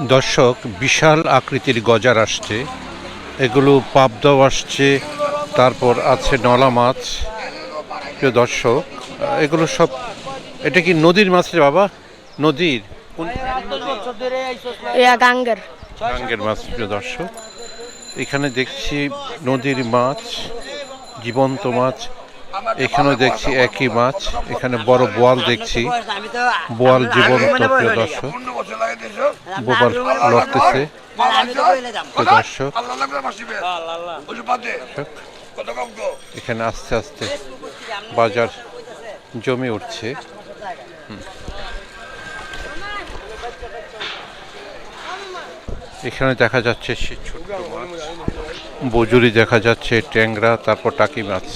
দর্শক বিশাল আকৃতির গজার আসছে। এগুলো পাবদাও আসছে তারপর আছে নলা মাছ। প্রিয় দর্শক এগুলো সব এটা কি নদীর মাছ রে বাবা? নদীর? গাঙ্গের। গাঙ্গের মাছ প্রিয় দর্শক। এখানে দেখছি নদীর মাছ জীবন্ত মাছ। এখানেও দেখছি একই মাছ, এখানে বড় বোয়াল দেখছি। বোয়াল প্রিয় দর্শক। দর্শক। এখানে আস্তে আস্তে বাজার জমে উঠছে। এখানে দেখা যাচ্ছে সে মাছ। বজুরি দেখা যাচ্ছে, ট্যাংরা, তারপর টাকি মাছ।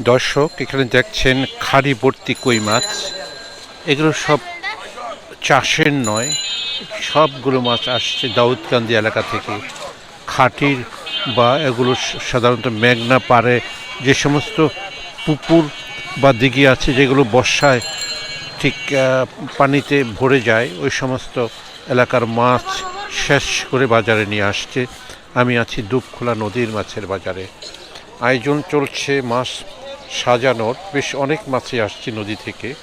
দর্শক, এখানে দেখছেন খাড়ি ভর্তি কই মাছ। এগুলো সব চাষের নয়, সবগুলো মাছ আসছে দাউদকান্দি এলাকা থেকে। খাটির বা এগুলো সাধারণত মেঘনা পারে যে সমস্ত পুকুর বা দিঘি আছে, যেগুলো বর্ষায় ঠিক পানিতে ভরে যায়, ওই সমস্ত এলাকার মাছ শেষ করে বাজারে নিয়ে আসছে। আমি আছি দুপখোলা নদীর মাছের বাজারে। আয়োজন চলছে মাছ সাজানোর বেশ অনেক মাছই আসছে নদী থেকে।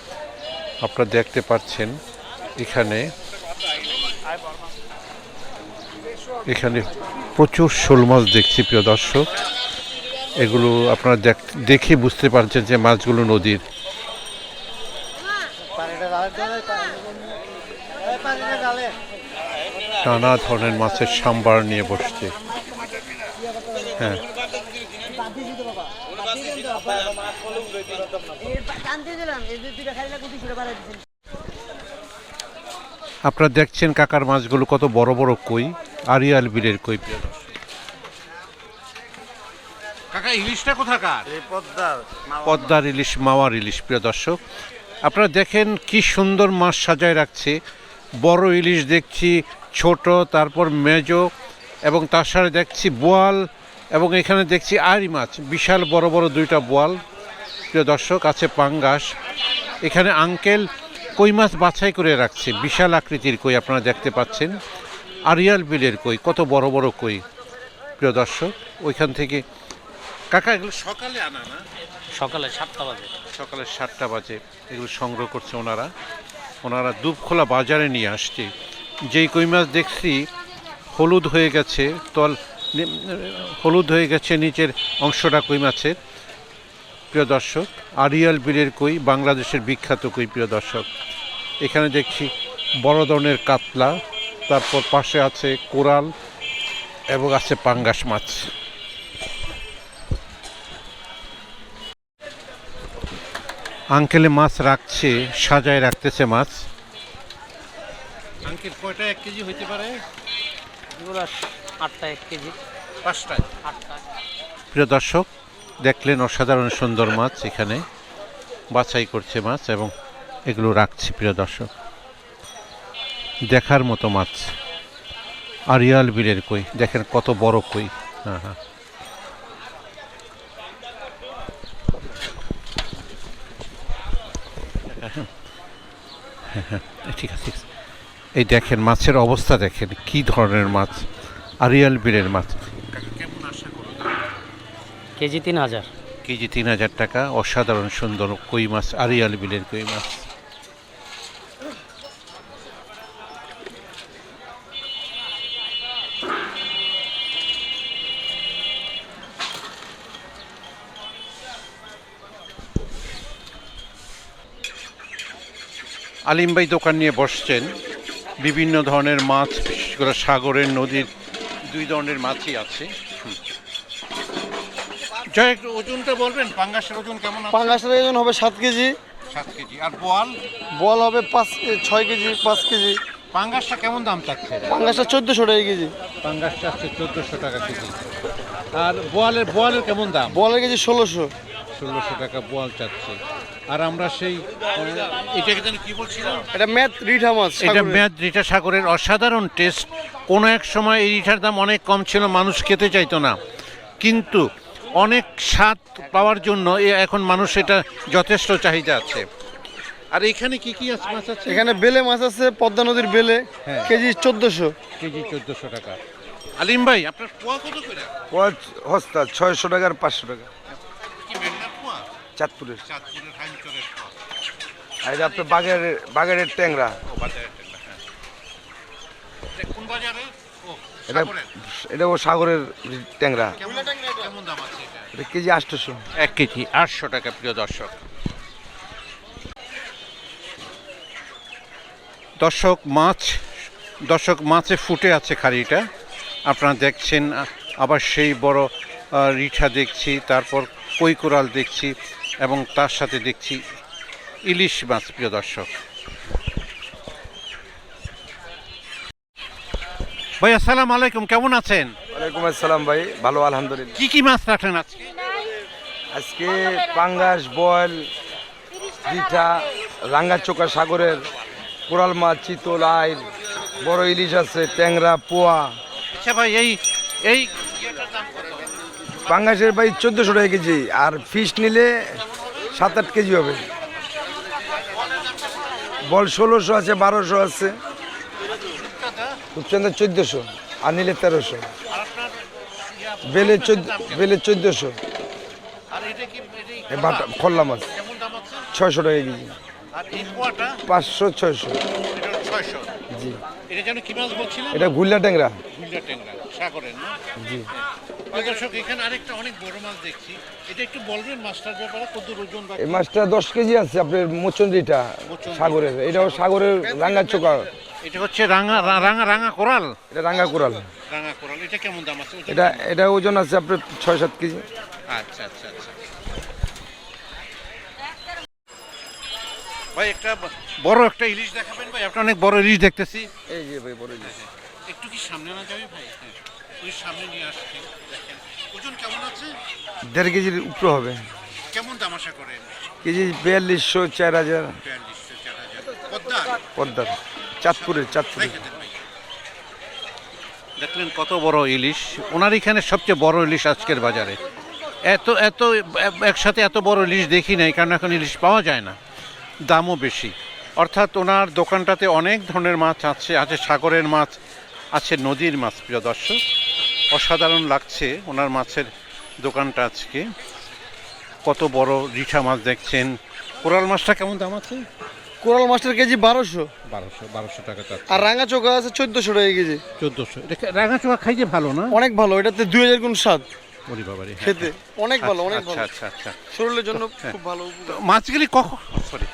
আপনারা দেখতে পাচ্ছেন এখানে এখানে প্রচুর শোল মাছ দেখছি, প্রিয় দর্শক। এগুলো আপনারা দেখ- বুঝতে পারছেন যে মাছগুলো নদীর। নানা ধরনের মাছের সাম্বার নিয়ে বসছে। হ্যাঁ। আপনারা দেখছেন কাকার মাছগুলো কত বড় বড় কই আরিয়াল বিলের কই প্রিয় দর্শক। কাকা ইলিশটা কোথাকার? পদ্মার ইলিশ মাওয়ার ইলিশ প্রিয় দর্শক। আপনারা দেখেন কি সুন্দর মাছ সাজায় রাখছে। বড় ইলিশ দেখছি ছোট তারপর মেজো এবং তার সাথে দেখছি বোয়াল এবং এখানে দেখছি আড়ি মাছ বিশাল বড় বড় দুইটা বোয়াল। প্রিয় দর্শক আছে পাঙ্গাস। এখানে আঙ্কেল কই মাছ বাছাই করে রাখছে বিশাল আকৃতির কই আপনারা দেখতে পাচ্ছেন। আরিয়াল বিলের কই কত বড় বড় কই। প্রিয় দর্শক ওইখান থেকে কাকা এগুলো সকালে আনা না? সকালে সাতটা বাজে। সকালে সাতটা বাজে এগুলো সংগ্রহ করছে ওনারা। ওনারা দুবখোলা বাজারে নিয়ে আসছে। যেই কই মাছ দেখছি হলুদ হয়ে গেছে তল হলুদ হয়ে গেছে নিচের অংশটা কই মাছের? প্রিয় দর্শক আরিয়াল বিলের কই বাংলাদেশের বিখ্যাত কই প্রিয় দর্শক? এখানে দেখছি বড় ধরনের কাতলা তারপর পাশে আছে কোরাল এবং আছে পাঙ্গাস মাছ। আঙ্কেলে মাছ রাখছে সাজায় রাখতেছে মাছ। আঙ্কেল কয়টা এক কেজি হইতে পারে? এগুলো আটটা এক কেজি। পাঁচটায়। আটটা। প্রিয় দর্শক দেখলেন অসাধারণ সুন্দর মাছ এখানে। বাছাই করছে মাছ এবং এগুলো রাখছে প্রিয় দর্শক। দেখার মতো মাছ। আরিয়াল বিলের কই। দেখেন কত বড় কই। হ্যাঁ হ্যাঁ। হ্যাঁ, হ্যাঁ, ঠিক আছে ঠিক আছে। এই দেখেন মাছের অবস্থা দেখেন কি ধরনের মাছ। আরিয়াল বিলের মাছ কেজি তিন হাজার। কেজি তিন হাজার টাকা অসাধারণ সুন্দর কই মাছ আরিয়াল বিলের কই মাছ। আলিম ভাই দোকান নিয়ে বসছেন। বিভিন্ন ধরনের মাছ বিশেষ করে সাগরের নদীর দুই ধরনের মাছই আছে। যাই জয় একটু ওজনটা বলবেন পাঙ্গাসের ওজন কেমন পাঙ্গাসের ওজন হবে সাত কেজি। সাত কেজি। আর বোয়াল? বল হবে পাঁচ ছয় কেজি পাঁচ কেজি। পাঙ্গাসটা কেমন দাম থাকছে? পাঙ্গাসটা চোদ্দোশো টাকা কেজি। পাঙ্গাসটা আছে চোদ্দোশো টাকা কেজি। আর বোয়ালের বোয়ালের কেমন দাম? বোয়ালের কেজি ষোলোশো। ষোলোশো টাকা বোয়াল চাচ্ছে। আর আমরা সেই এটাকে যেন কি বলছিলাম? এটা ম্যাথ রিঠা মাছ এটা সাগরের। রিঠা সাগরের অসাধারণ টেস্ট। কোনো এক সময় এই রিঠার দাম অনেক কম ছিল মানুষ খেতে চাইতো না। কিন্তু অনেক স্বাদ পাওয়ার জন্য এ- এখন মানুষ এটা যথেষ্ট চাহিদা আছে। আর এখানে কি কি আছে মাছ আছে? এখানে বেলে মাছ আছে পদ্মা নদীর বেলে হ্যাঁ। কেজি চোদ্দশো। কেজি চোদ্দশো টাকা। আলিম ভাই আপনার পোয়া কত করে? পাঁচ হস্তা ছয়শো টাকা আর পাঁচশো টাকা। পোয়া চাঁদপুরের। চাঁদপুরের হাইমচরের আর এটা আপনার বাগের বাগের ট্যাংরা। ও বাজারের টেলা, হ্যাঁ। এটা কোন বাজারে? ও এটা ও সাগরের ট্যাংরা। কেমন দাম আছে এটা? এটা কেজি আটশোশো এক কেজি আটশো টাকা প্রিয় দর্শক। দর্শক মাছ দর্শক মাছে ফুটে আছে খাড়িটা। আপনারা দেখছেন আবার সেই বড় রিঠা দেখছি তারপর কই কোরাল দেখছি। এবং তার সাথে দেখছি ইলিশ মাছ প্রিয় দর্শক। ভাই আসসালাম আলাইকুম কেমন আছেন? ওয়ালাইকুম আসসালাম ভাই ভালো আলহামদুলিল্লাহ। কি কি মাছ রাখেন আজকে? আজকে পাঙ্গাস বয়েল রিঠা রাঙ্গা চোকা সাগরের কোরাল মাছ চিতল আইর বড় ইলিশ আছে ট্যাংরা পোয়া। আচ্ছা ভাই এই এই পাঙ্গাসের ভাই চোদ্দোশো টাকা কেজি আর ফিশ নিলে সাত আট কেজি হবে। বল ষোলোশো আছে বারোশো আছে রূপচন্দ্র চোদ্দোশো আর নিলে তেরোশো। বেলে চোদ্দ বেলে চোদ্দোশো। বাটা খল্লা মাছ ছয়শো টাকা কেজি। পাঁচশো ছয়শো। জি। এটা গুল্লা ট্যাংরা। জি। দর্শক এখানে আরেকটা অনেক বড় মাছ দেখছি। এটা একটু বলবেন মাছটার ব্যাপারে? কত ওজন এই মাছটা দশ কেজি আছে আপনার মোচন্ডিটা সাগরের। এটাও সাগরের রাঙ্গা চোকা। এটা হচ্ছে রাঙা রাঙা রাঙা কোরাল? এটা রাঙ্গা কোরাল। রাঙা কোরাল। এটা কেমন দাম আছে? এটা এটা ওজন আছে আপনার ছয় সাত কেজি। আচ্ছা আচ্ছা আচ্ছা। ভাই একটা বড় একটা ইলিশ দেখাবেন ভাই। আপনি অনেক বড় ইলিশ দেখতেছি। এই যে ভাই বড় ইলিশ। একটু কি সামনে না যাবে ভাই? হ্যাঁ ওই সামনে নিয়ে আসছি দেখেন। ওজন কেমন আছে? দেড় কেজির উপরে হবে। কেমন দাম আশা করেন? কেজি বিয়াল্লিশশো চার হাজার। বিয়াল্লিশশো চার হাজার। পদ্মার পদ্মার চাঁদপুরের ভাই। দেখলেন কত বড় ইলিশ? ওনার এখানে সবচেয়ে বড় ইলিশ আজকের বাজারে। এত এত একসাথে এত বড় ইলিশ দেখি নাই কারণ এখন ইলিশ পাওয়া যায় না। দামও বেশি। অর্থাৎ ওনার দোকানটাতে অনেক ধরনের মাছ আছে আছে সাগরের মাছ আছে নদীর মাছ প্রিয় দর্শক। অসাধারণ লাগছে ওনার মাছের দোকানটা আজকে। কত বড় রিঠা মাছ দেখছেন। কোরাল মাছটা কেমন দাম আছে? কোরাল মাছটার কেজি বারোশো। বারোশো বারোশো টাকা আর রাঙা চোখা আছে চোদ্দশো টাকা কেজি। চোদ্দোশো। এটা রাঙাচোয়া খাইতে ভালো না? অনেক ভালো এটাতে দুই হাজার গুণ স্বাদ। ওরে বাবারে হ্যাঁ, খেতে। অনেক ভালো অনেক আচ্ছা ভালো। আচ্ছা আচ্ছা। শরীরের জন্য হ্যাঁ। খুব ভালো মাছগুলি কখন সরি।